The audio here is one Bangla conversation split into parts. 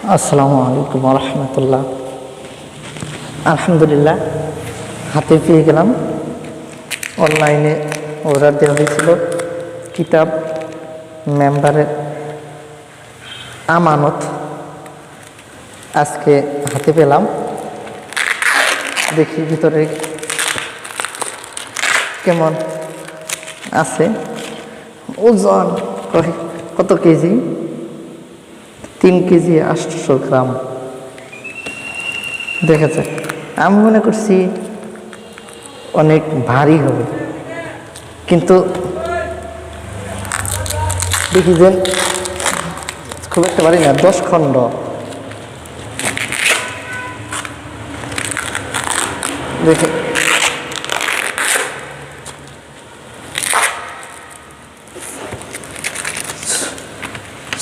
আসসালামু আলাইকুম রহমতুল্লাহ আলহামদুলিল্লাহ, হাতে পেয়ে গেলাম। অনলাইনে অর্ডার দেওয়া হয়েছিল কিতাব মেম্বারের আমানত। আজকে হাতে পেলাম। দেখি ভিতরে কেমন আছে। ওজন কত কেজি? তিন কেজি আটশো গ্রাম। দেখেছে আমি মনে করছি অনেক ভারী হবে। কিন্তু দেখি যে খুব একটা ভারী না, দশ খণ্ড। দেখে।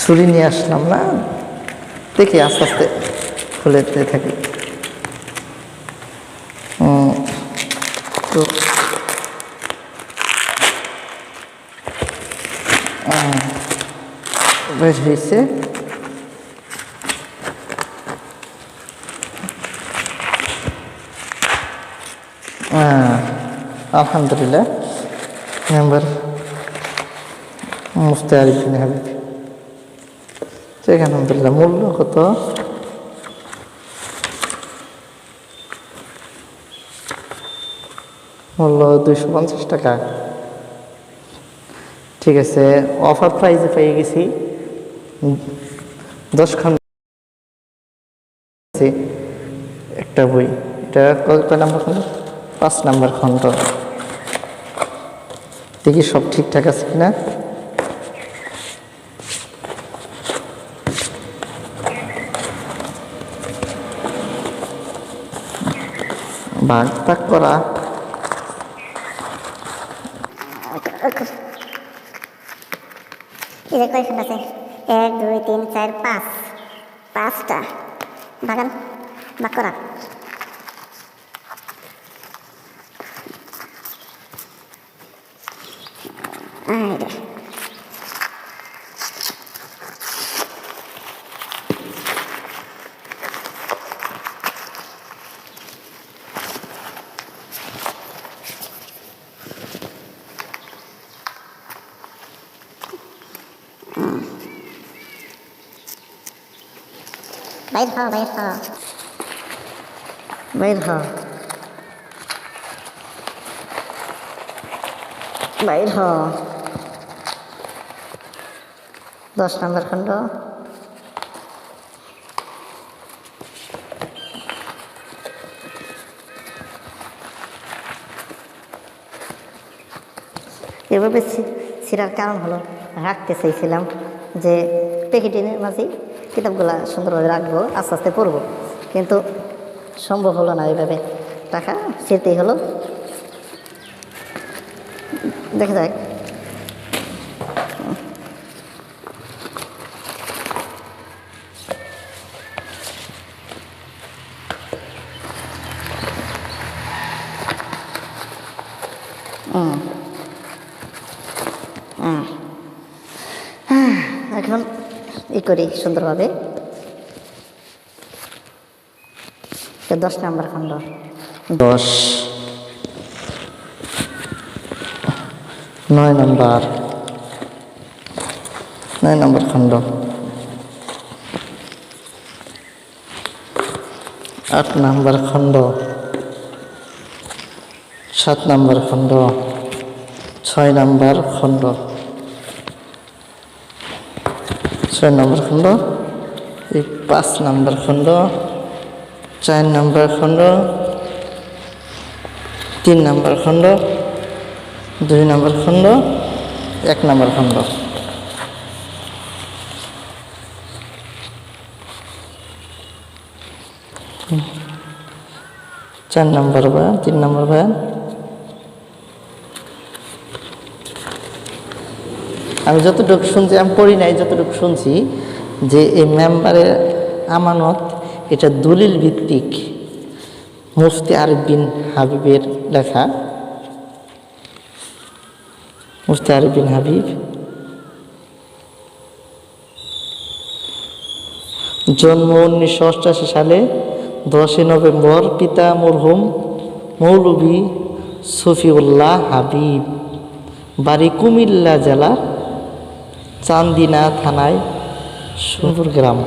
ছুরি নিয়ে আসলাম না? দেখি আস্তে আস্তে খুলেতে থাকি। উম, তো উম, বের হয়েছে। আহ, আলহামদুলিল্লাহ। মেম্বার মুফতি আরিফিন হাবিব। ঠিক আলহামদুলিল্লাহ মূল্য কত? মূল্য দুইশো পঞ্চাশ টাকা। ঠিক আছে অফার প্রাইজে পেয়ে গেছি। উম, দশ খন্ড একটা বই। এটা কত নাম্বার খন্ড? পাঁচ নাম্বার খন্ড। দেখি সব ঠিকঠাক আছে কিনা। ভাগ ভাগ করা। এক দুই তিন চার পাঁচ। পাঁচটা। বাগান বাক করা এই বাইর হ বাইর হ। বাইর হ। বাইর হ। দশ নম্বর খণ্ড। এভাবে ছিঁড়ার কারণ হলো, রাখতে চাইছিলাম যে প্যাকেটিনের মাঝেই কিতাবগুলো সুন্দরভাবে রাখব, আস্তে আস্তে পড়ব। কিন্তু সম্ভব হলো না এইভাবে। টাকা ছিঁড়তেই হলো। দেখা যাক। এখন ই করি সুন্দরভাবে। দশ নাম্বার খণ্ড। দশ। নয় নম্বর। নয় নম্বর খণ্ড। আট নম্বর খণ্ড। সাত নম্বর খণ্ড। ছয় নম্বর খণ্ড। ছয় নম্বর খণ্ড, এই পাঁচ নম্বর খণ্ড, চার নম্বর খণ্ড, তিন নম্বর খণ্ড, দুই নম্বর খণ্ড, এক নম্বর খণ্ড। চার নম্বর বয়ান তিন নম্বর বয়ান আমি যতটুকু শুনছি, আমি পড়ি নাই যতটুকু শুনছি যে এই মেম্বারের আমানত এটা দলিল ভিত্তিক মুফতি আরিফ বিন হাবিবের লেখা। মুফতি আরিফ বিন হাবিব। জন্ম উনিশশো অষ্টাশি সালে দশই নভেম্বর পিতা মরহুম মৌলভী সফিউল্লাহ হাবিব, বাড়ি কুমিল্লা জেলা চান্দিনা থানায় সুন্দর গ্রাম।